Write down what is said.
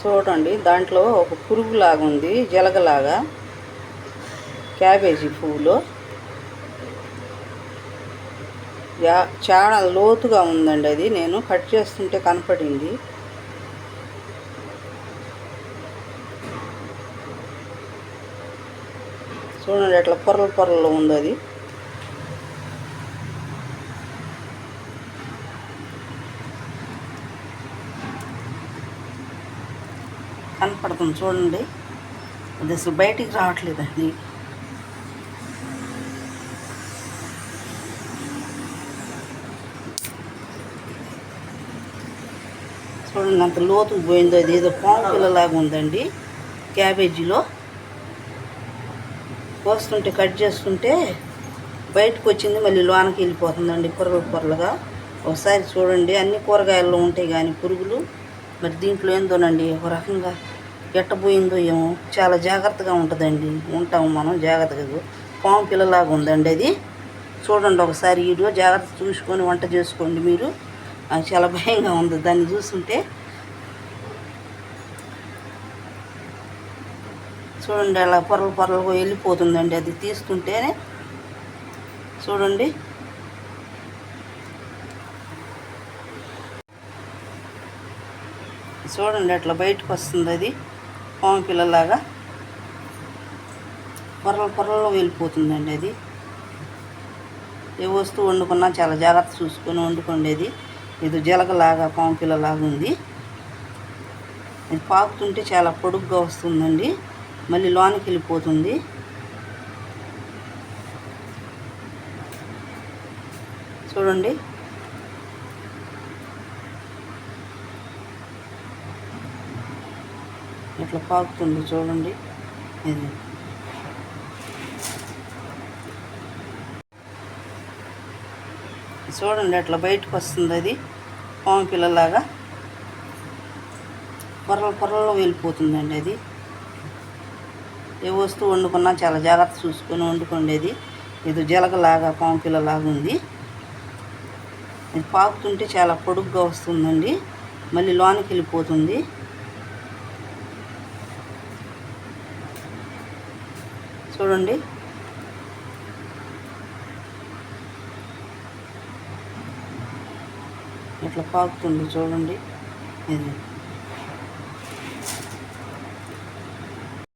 చూడండి దాంట్లో ఒక పురుగులాగా ఉంది జలగలాగా. క్యాబేజీ పువ్వులో. యా చాలా లోతుగా ఉందండి అది. నేను కట్ చేస్తుంటే కనపడింది. చూడండి అట్లా పొరలు పొరల్లో ఉంది అది. కనపడుతుంది చూడండి. అది అసలు బయటికి రావట్లేదండి చూడండి అంత లోతుకు పోయిందో అది. ఏదో పాము పిల్లలాగా ఉందండి క్యాబేజీలో. కోస్తుంటే కట్ చేస్తుంటే బయటకు వచ్చింది మళ్ళీ లోనకి వెళ్ళిపోతుందండి పొరలు పొరలుగా. ఒకసారి చూడండి అన్ని కూరగాయల్లో ఉంటాయి కానీ పురుగులు. మరి దీంట్లో ఏందోనండి ఒక రకంగా ఎట్టబోయిందో ఏమో. చాలా జాగ్రత్తగా ఉంటుందండి. ఉంటాము మనం జాగ్రత్తగా. పాము పిల్లలాగా ఉందండి అది. చూడండి ఒకసారి వీడియో జాగ్రత్త చూసుకొని వంట చేసుకోండి మీరు. చాలా భయంగా ఉంది దాన్ని చూస్తుంటే. చూడండి అలా పొరలు పొరలుగా వెళ్ళిపోతుందండి అది తీస్తుంటేనే. చూడండి. చూడండి అట్లా బయటకు వస్తుంది అది. పాము పిల్లలాగా పొరలు పొరల్లో వెళ్ళిపోతుందండి అది. ఏ వస్తువు వండుకున్నా చాలా జాగ్రత్త చూసుకొని వండుకోండి ఇది జలగలాగా పాము పిల్లలాగా ఉంది. ఇది పాకుతుంటే చాలా పొడుగ్గా వస్తుందండి. మళ్ళీ లోనికి వెళ్ళిపోతుంది. చూడండి. ఇట్లా పాకుతుంది చూడండి. ఇది. చూడండి అట్లా బయటకు వస్తుంది అది. పాము పిల్లలాగా. పొరలు పొరల్లో వెళ్ళిపోతుందండి అది. ఏ వస్తువు వండుకున్నా చాలా జాగ్రత్త చూసుకొని వండుకోండి అది. ఇది జలగలాగా పాము పిల్లలాగా ఉంది. ఇది పాకుతుంటే చాలా పొడుగ్గా వస్తుందండి. మళ్ళీ లోనికి వెళ్ళిపోతుంది. చూడండి. ఇట్లా పాకుతుంది చూడండి. ఇది.